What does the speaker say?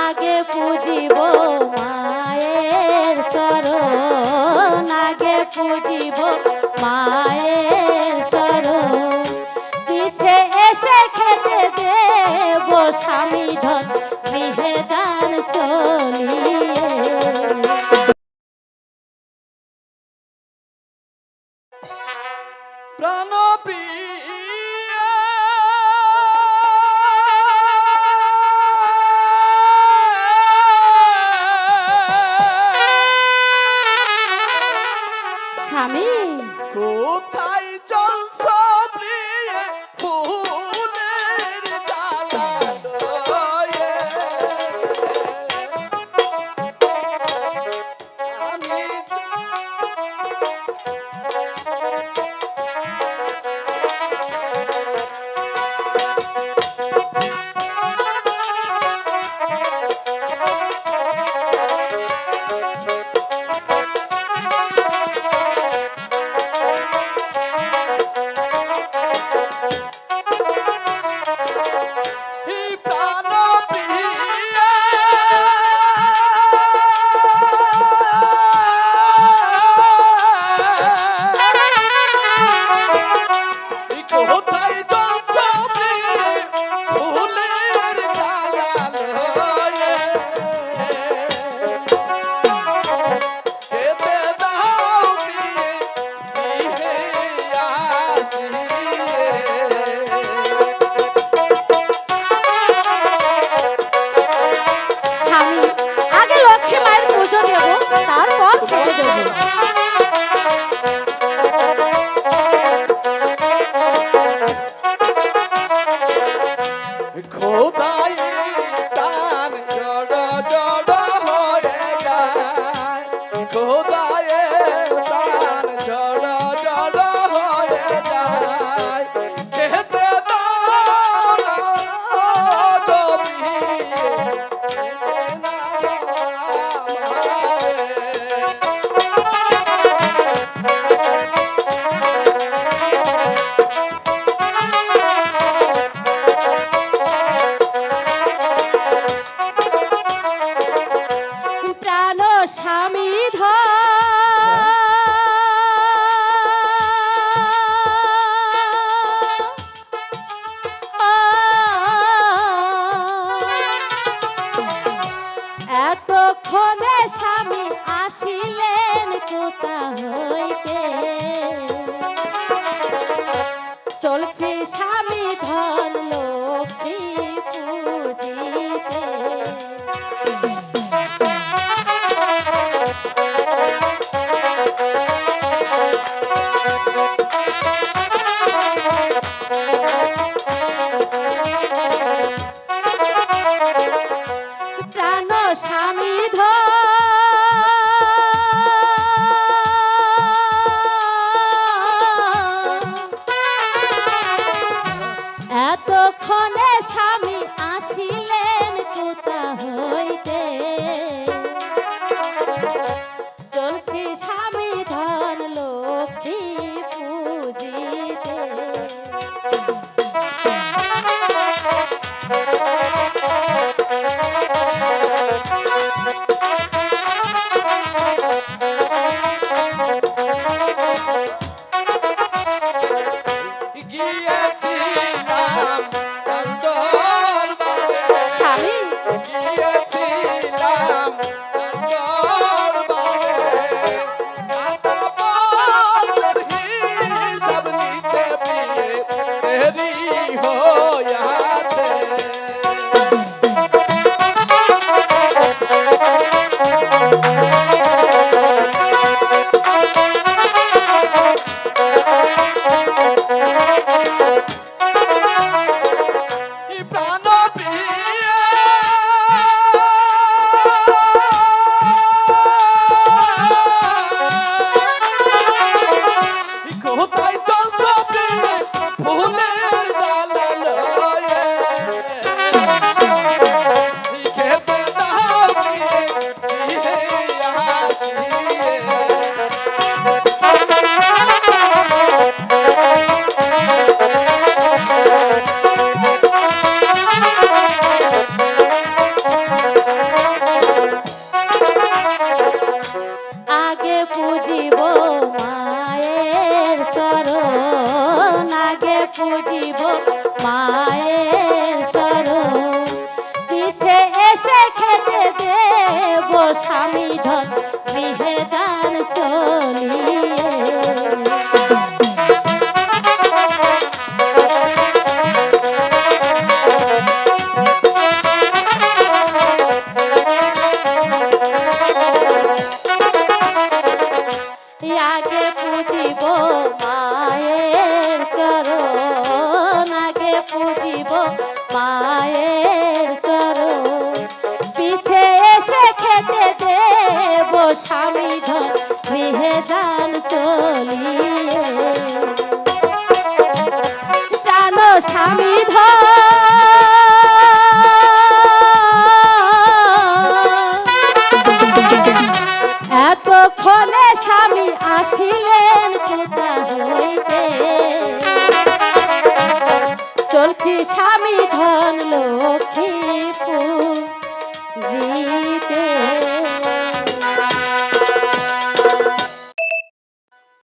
আগে পুজিব মায়ের চরণ, আগে পুজিব মায়ের চরণ। পিছে এসে খেতে দেব স্বামী ধন গৃহে দান চলিয়ে স্বামী। কোথায় Ikaw ho tayo doon! লক্ষণে স্বামী আসিলেন কোথা হইতে Yeah. ধরিব মায়ের চরণ। পিছে এসে খেতে দেব স্বামী ধন গৃহে দান চলিয়ে। স্বামী ধন লক্ষ্মীপুর